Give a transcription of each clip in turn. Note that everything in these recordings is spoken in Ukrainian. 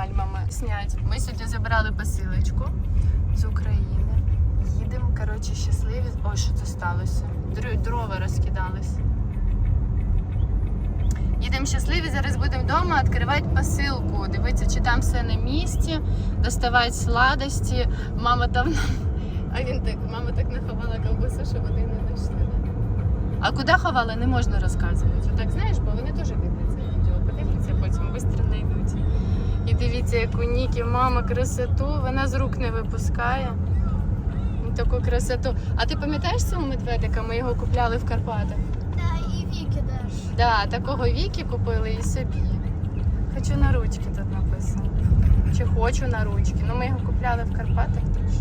пальмами снять. Ми сьогодні забирали посилочку з України. Їдемо, коротше, щасливі. Ой, що це сталося? Дрова розкидались. Їдемо щасливі, зараз будемо вдома відкривати посилку. Дивитися, чи там все на місці, доставати сладості. Мама там. А він так, мама так наховала ковбасу, що вони не знайшли. А куди ховала, не можна розказувати. Так знаєш, бо вони теж дивіться, як у Ніки мама красоту, вона з рук не випускає. Таку красоту. А ти пам'ятаєш цього медведика? Ми його купляли в Карпатах. Да, і Віки теж. Да, такого віки купили і собі. Хочу на ручки тут написано. Чи хочу на ручки. Ну ми його купляли в Карпатах теж.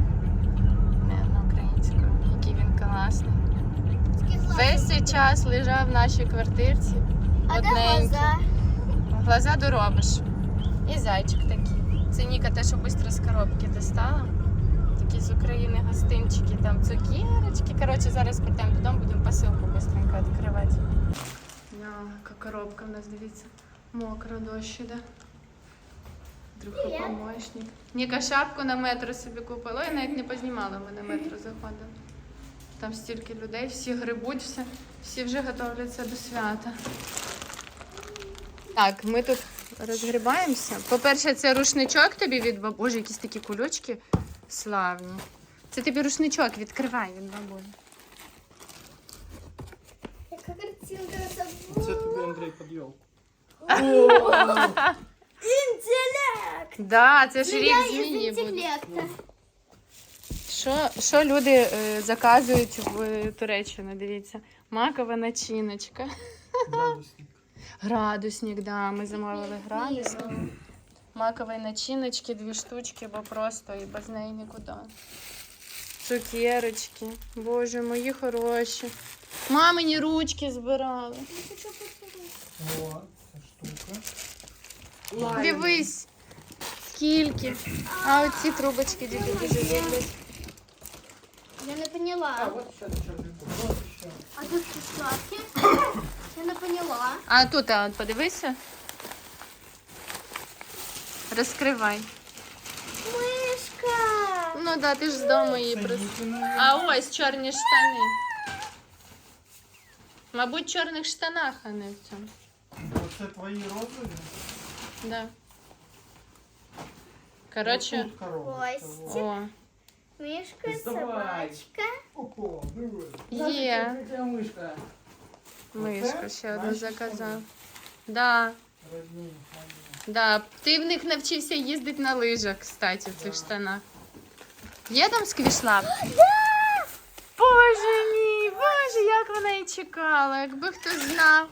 Не, на українською. Який він класний. Весь цей час лежав в нашій квартирці. А де глаза? Глаза доробиш. І зайчик такий. Це Ніка те, що швидко з коробки достала. Такі з України гостинчики, там цукерочки. Коротше, зараз підемо додому, будемо посилку швидко відкривати. Яка коробка в нас, дивіться. Мокро дощ іде. Друга помощник. Ніка шапку на метро собі купила. Я навіть не познімала, ми на метро заходили. Там стільки людей, всі грибуть, всі, всі вже готовляться до свята. Так, ми тут розгрібаємося. По-перше, це рушничок тобі від бабусі. Боже, якісь такі кульочки славні. Це тобі рушничок, відкривай від бабулі. Яка картинка Це тобі Андрій під елку. Інтелект! Да, це ж Ну, рік змії буде. Що, що люди е, заказують в Туреччину? Дивіться. Макова начиночка. Градусник. Градусник, да, ми замовили градусник. Макової начиночки, дві штучки, бо просто і без неї нікуди. Цукерочки. Боже, мої хороші. Мамині ручки збирали. О, ця штука. Дивись, скільки. А оці трубочки діти дуже люблять. Я не А, поняла. от ще. А тут що сладке? Я не поняла. А тут а, подивися. Розкривай. Мишка! Ну да, ти ж з дому її Це прос... діти, ну, А ось чорні штани. Мабуть, в чорних штанах, а не в цьому. Оце твої розові? Да. Коротше, во. о, Мишка, Давай. собачка. Ого, диви. Є. Яка мишка. ще одну заказав. Да, да. Ти в них навчився їздити на лижах, кстати, в цих штанах. Є там сквішлап? Боже мій, боже, як вона і чекала, якби хто знав.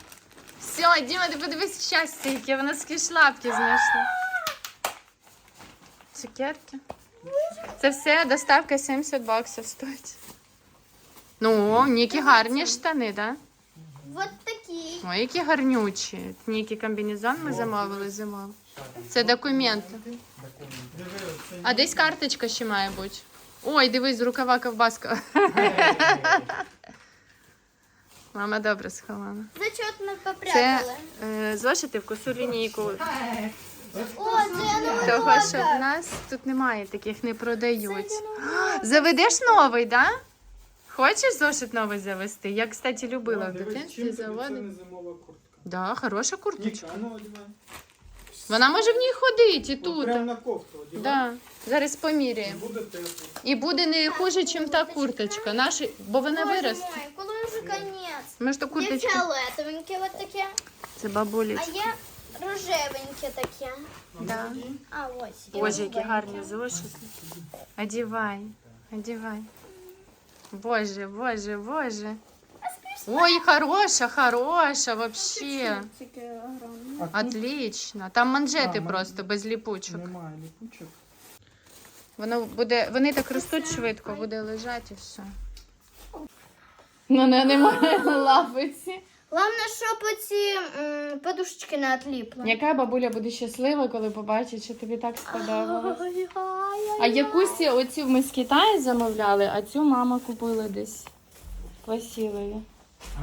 Все, Діма, ти подивись щастя, яке вона сквішлапки знайшла. Цукерки. Це все доставка 70 баксів стоїть. Ну, Нікі гарні штани, так? Да? Вот такий. Ой, які гарнючі. Нікі комбінезон ми замовили зимою. Це документи. А десь карточка ще має бути. Ой, дивись, з рукава ковбаска. Мама добре сховала. Зачетно Це попрятали. е, зошити в косу лінійку. О, це Того, що в нас тут немає таких, не продають. Заведеш новий, да? Хочеш зошит новий завести? Я, кстати, любила в дитинстві заводити. зимова куртка. Да, хороша курточка. Ніка, ну одягай. Вона може в ній ходити і От тут. Прям на кофту одягай. Да. Зараз поміряємо. буде тепло. І буде не хуже, ніж та курточка. Наші, бо вона Боже виросте. мой, коли вже конець. Ми ж то Є курточка. фіолетовеньке вот таке, Це бабулі. а є рожевеньке таке. Ну, Да. А ось. Боже, які голубеньке. гарні зошити. Одівай, одівай. Боже, боже, боже. Ой, хороша, хороша, вообще. Отлично. Там манжети просто без ліпучок. немає ліпучок. Воно буде, вони так ростуть швидко, буде лежати і все. Ну, не, немає лапиці. Главное, щоб оці м, подушечки не отліпли. Яка бабуля буде щаслива, коли побачить, що тобі так сподобалось? Ай-яй-яй. А якусь оцю ми з Китаю замовляли, а цю мама купила десь в Василові.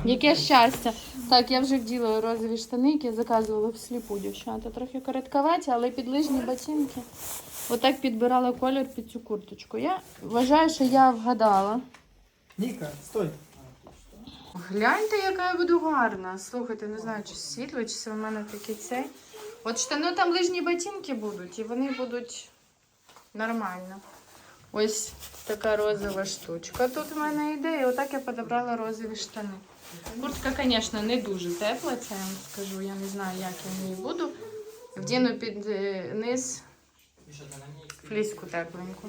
Яке щастя. Так, я вже вділа розові штани, які я заказувала всліпу, дівчата. Трохи коротковаті, але підлижні ботинки. Отак підбирала колір під цю курточку. Я вважаю, що я вгадала. Ніка, стой. Гляньте, яка я буду гарна. Слухайте, не знаю, чи світло, чи це в мене такий цей. От штани там лижні ботинки будуть, і вони будуть нормально. Ось така розова штучка. Тут в мене йде, і отак я подобрала розові штани. Куртка, звісно, не дуже тепла, це я вам скажу. Я не знаю, як я в ній буду. Вдіну під е, низ фліску тепленьку.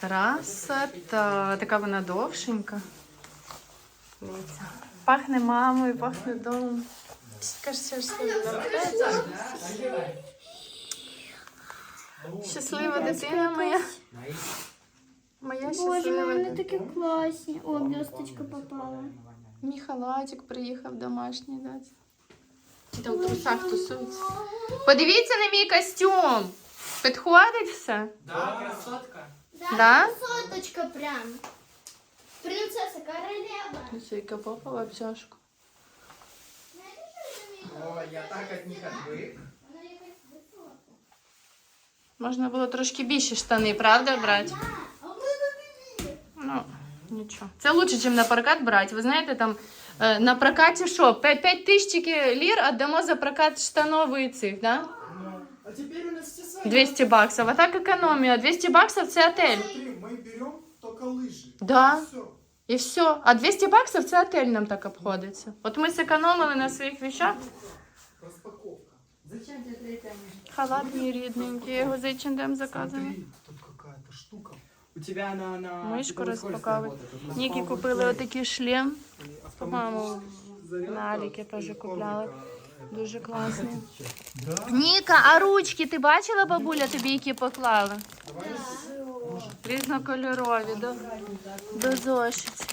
Красота. Така вона довшенька. Дивіться. Пахне мамою, пахне домом. Щаслива. Щаслива дитина моя. Моя Боже, щаслива вони такі класні. О, блісточка попала. Мій халатик приїхав домашній дати. Там в трусах тусуються. Подивіться на мій костюм. Підходить все? Да, красотка. Да? Соточка прям. Принцеса королева. Ось яка попа в обтяжку. О, я так від них відвик. Можна було трошки більше штани, правда, брати? Не. Ну, нічого. Це краще, ніж на прокат брати. Ви знаєте, там е, на прокаті що? 5 тисяч лір віддамо за прокат штанов і цих, да? Ну, а теперь у нас все сайты. 200 баксів. А так економія. 200 баксів це отель. Смотри, мы берем только лыжи. Да. Все. І все. А 200 баксів це отель нам так обходиться. От ми зекономили на своїх вещах. Распаковка. Халат мій рідненький, я його за H&M заказую. Смотри, тут какая-то штука. У тебя на... на Мишку теплой скорости розпаковують. работает. Вот на Нікі Power купили Play. отакий шлем. И По-моєму, зарядка на Аліки теж и купляла. коврика, это. Дуже класний. Ніка, а ручки ти бачила, бабуля, тобі які поклали? Різнокольорові, до, до зошиті.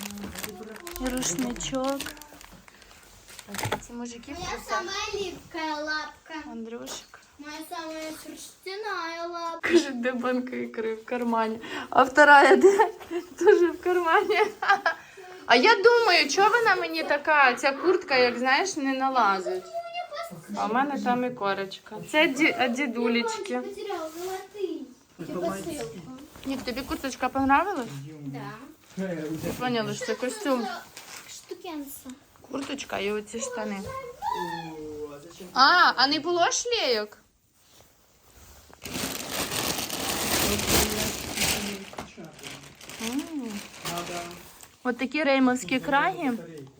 І рушничок. Ці мужики в Моя трусах. самая липкая лапка. Андрюшик. Моя самая шерстяная лапка. Каже, де банка ікри в кармані. А вторая де? Теж в кармані. А я думаю, чого вона мені така, ця куртка, як знаєш, не налазить. А в мене там і корочка. Це ді, а дідулечки. Мальчик потерял золотые. Типа ссылку. Нік, тобі курточка понравилась? Да. Э, у тебя- Поняли, що це костюм. Штукенца. Курточка і оці штани. О, а зачем? А, а не було шлейок? М. Надо... От такі реймовські краги. батарейку.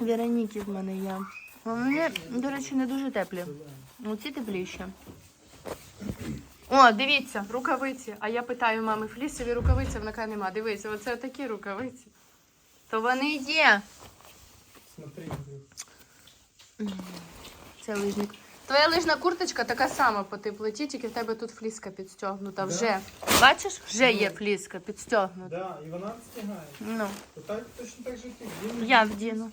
Вероніки в мене є. Вони, до речі, не дуже теплі. Оці тепліші. О, дивіться, рукавиці. А я питаю мами, флісові рукавиці, вона каже, нема. Дивіться, оце такі рукавиці. То вони є. Смотри, Це лижник. Твоя лижна курточка така сама по теплоті, тільки в тебе тут фліска підстягнута. Да? Вже. Бачиш? Вже є фліска підстягнута. Да, і вона встигає. Ну, То так, точно так же ти. Я вдіну.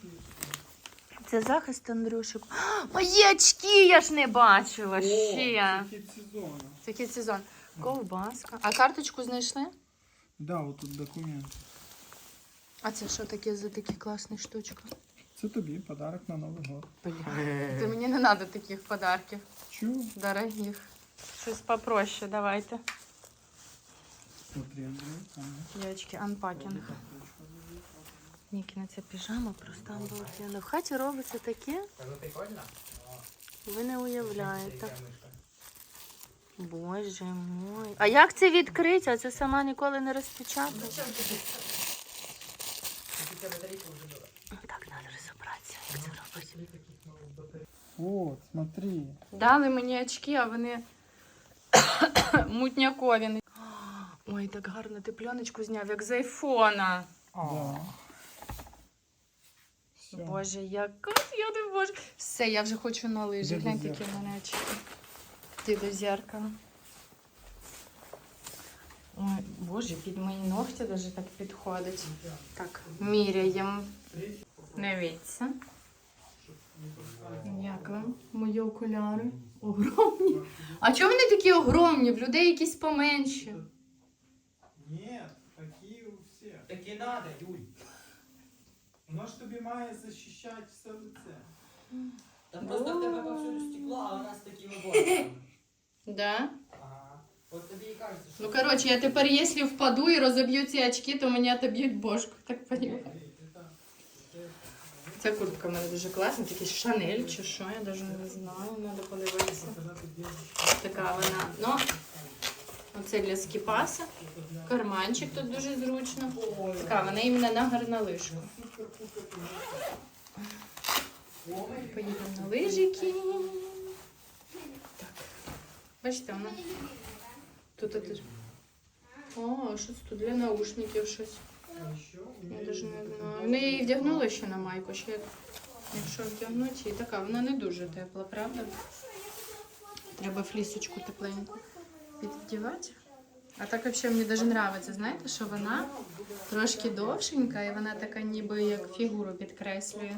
Це захист Андрюшик. А, Мої очки я ж не бачила ще. О, кіт сезону. Це який сезон. Ковбаска. А карточку знайшли? Да, от тут документ. А це що таке за такі класні штучки? Це тобі подарок на Новий год. Це мені не треба таких подарків. Чу? Дорогих. Щось попроще, давайте. Смотри, Андрій. ага. Дівчатки, анпакінг. Нікіна ця піжама просто обалденна. В хаті робиться таке, ви не уявляєте. Боже мой. А як це відкрити? А це сама ніколи не розпечатала. Так, треба розібратися, як це робити. От, смотри. Дали мені очки, а вони мутнякові. Ой, так гарно ти пленочку зняв, як з айфона. Да. Все. Боже, як я не можу. Все, я вже хочу на лижі. Гляньте, які в мене очки. Ті до зеркала. Ой, Боже, під мої ногті даже так підходить. Так, міряємо. Дивіться. Як вам? Мої окуляри. Огромні. А чому вони такі огромні? В людей якісь поменші. Ні, такі у всіх. Так і надо, Юль. Воно ж тобі має захищати все лице. Там просто в тебе повсюду стекло, а у нас такими бортами. Да? Ага. От тобі і кажеться, що... Ну, короче, я тепер, якщо впаду і розоб'ю ці очки, то мене отоб'ють бошку, так понимаю. Ця куртка в мене дуже класна, такий шанель чи що, я навіть не знаю, треба подивитися. Така вона, ну, оце для скіпаса. Карманчик тут дуже зручно. Така, вона іменно на гарнолижку. Поїдемо на лижики. Так. Бачите, вона тут тут. О, щось тут для наушників щось. Я навіть не знаю. Ну, я її вдягнула ще на майку, ще якщо вдягнути, і така, вона не дуже тепла, правда? Треба флісочку тепленьку піддівати. А так взагалі мені дуже подобається, знаєте, що вона трошки довшенька і вона така ніби як фігуру підкреслює.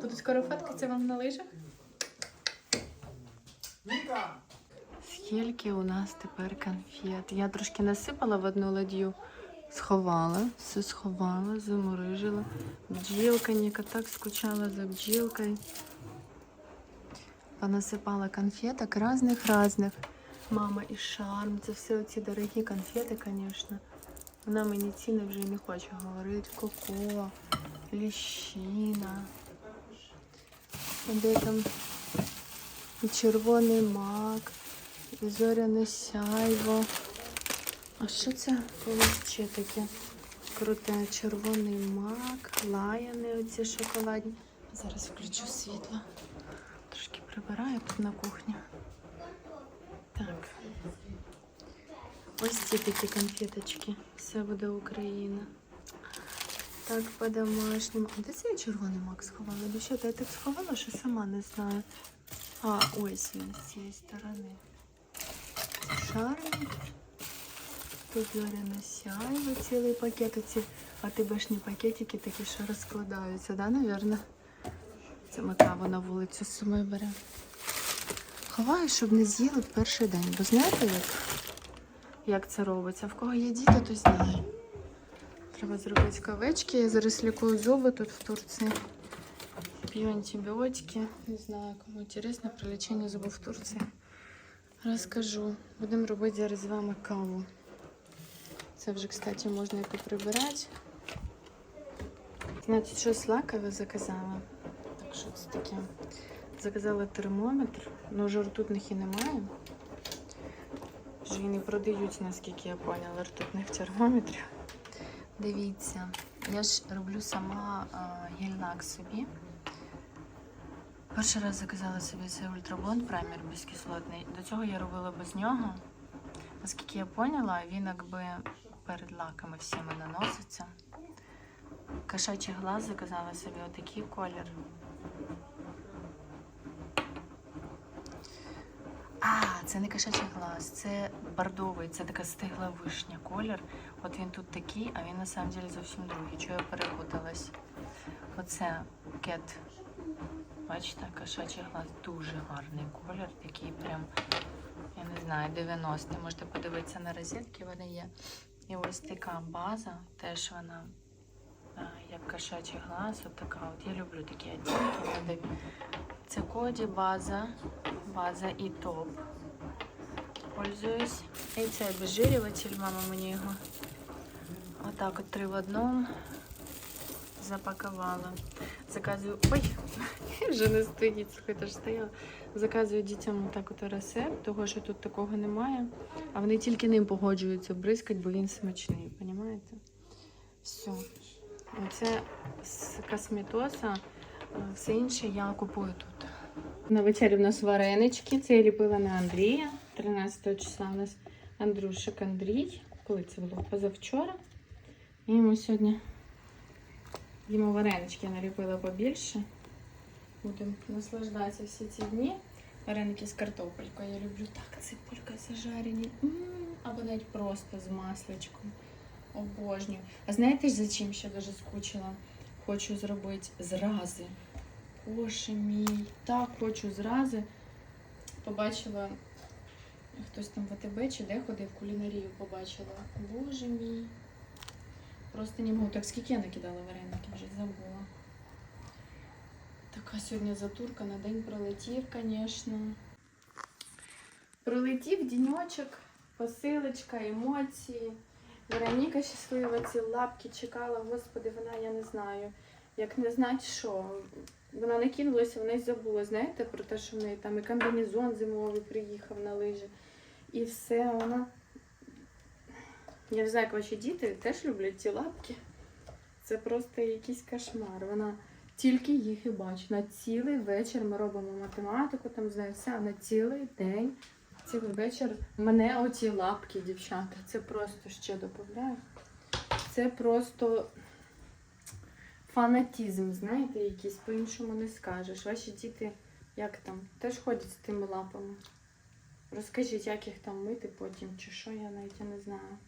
Тут скоро фоткаться вам на лижах? Скільки у нас тепер конфет? Я трошки насипала в одну ладью, сховала, все сховала, заморижила. Бджілка, Ніка так скучала за бджілкою. Понасипала конфеток різних-різних. Мама і шарм. Це все оці дорогі конфети, звісно. Вона мені ціни вже не хоче говорити. Коко, ліщина. Де там і червоний мак, і зоряне сяйво. А що це ще таке? Круте червоний мак, лаяни оці шоколадні. Зараз включу світло. Прибираю тут на кухні. Так. Ось ці такі конфеточки. Все буде Україна. Так, по-домашньому. А де цей червоний мак сховала? Дівчата, я так сховала, що сама не знаю. А, ось він з цієї сторони. Шарм. Тут зоряне сяйво, цілий пакет. Оці атибешні пакетики такі, що розкладаються, да, навірно? Це ми каву на вулицю з собою. Ховаю, щоб не з'їли в перший день. Бо знаєте, як, як це робиться? В кого є діти, то знає. Треба зробити кавички. Я зараз лікую зуби тут в Турції. Пью антибиотики. Не знаю, кому интересно про лечение зубов в Турції. Розкажу. Будемо робити зараз з вами каву. Це вже, кстати, можна і поприбирати. Значить, щось лакове заказала. Що це таке? Заказала термометр, але вже ртутних і немає. Вже і не продають, наскільки я поняла, ртутних термометрів. Дивіться, я ж роблю сама а, гель-лак собі. Перший раз заказала собі цей ультраблонд праймер безкислотний. До цього я робила без нього. Наскільки я поняла, він якби перед лаками всіми наноситься. Кошачий глаз заказала собі отакий колір. А, це не кошачий глаз, це бордовий, це така стигла вишня колір. От він тут такий, а він на самом деле зовсім другий. Чого я перепуталась? Оце кет. Бачите, кошачий глаз дуже гарний колір, такий прям, я не знаю, 90 Можете подивитися на розетки, вони є. І ось така база, теж вона як кошачий глаз, от така. От я люблю такі медові. Це коді база, база і топ. Пользуюсь. І це обезжирюватель, мама мені його. Отак от три в одному запакувала. Заказую. Ой, вже не стоїть, слухайте, ж стояла. Заказую дітям так от рецепт, того що тут такого немає. А вони тільки ним погоджуються бризкать, бо він смачний, розумієте? Все. Це з косметоса, все інше я купую тут. На вечері в нас варенички. Це я ліпила на Андрія. 13 числа у нас Андрюшик Андрій. Коли це було? Позавчора. І йому сьогодні їмо варенички, я наліпила побільше. Будемо наслаждатися всі ці дні. Вареники з картопелькою. Я люблю так, цибулька зажарені. М, Або навіть просто з масличком. Обожнюю. А знаєте, за чим ще дуже скучила? Хочу зробити зрази. Боже мій, так хочу зрази. Побачила Хтось там в АТБ чи де ходив, кулінарію побачила. Боже мій. Просто не можу. Так скільки я накидала вареники, вже забула. Така сьогодні затурка на день пролетів, звісно. Пролетів діньочок, посилочка, емоції. Вероніка щаслива, ці лапки чекала, господи, вона, я не знаю, як не знати що. Вона не кинулася, вона й забула, знаєте, про те, що в неї там і комбінезон зимовий приїхав на лижі. І все, вона. Я не знаю, як ваші діти теж люблять ці лапки. Це просто якийсь кошмар. Вона тільки їх і бачить. На цілий вечір ми робимо математику, там знає все, на цілий день, цілий вечір мене оці лапки, дівчата. Це просто ще додаю. Це просто фанатізм, знаєте, якийсь по-іншому не скажеш. Ваші діти як там? Теж ходять з тими лапами. Розкажіть, як їх там мити потім, чи що, я навіть я не знаю.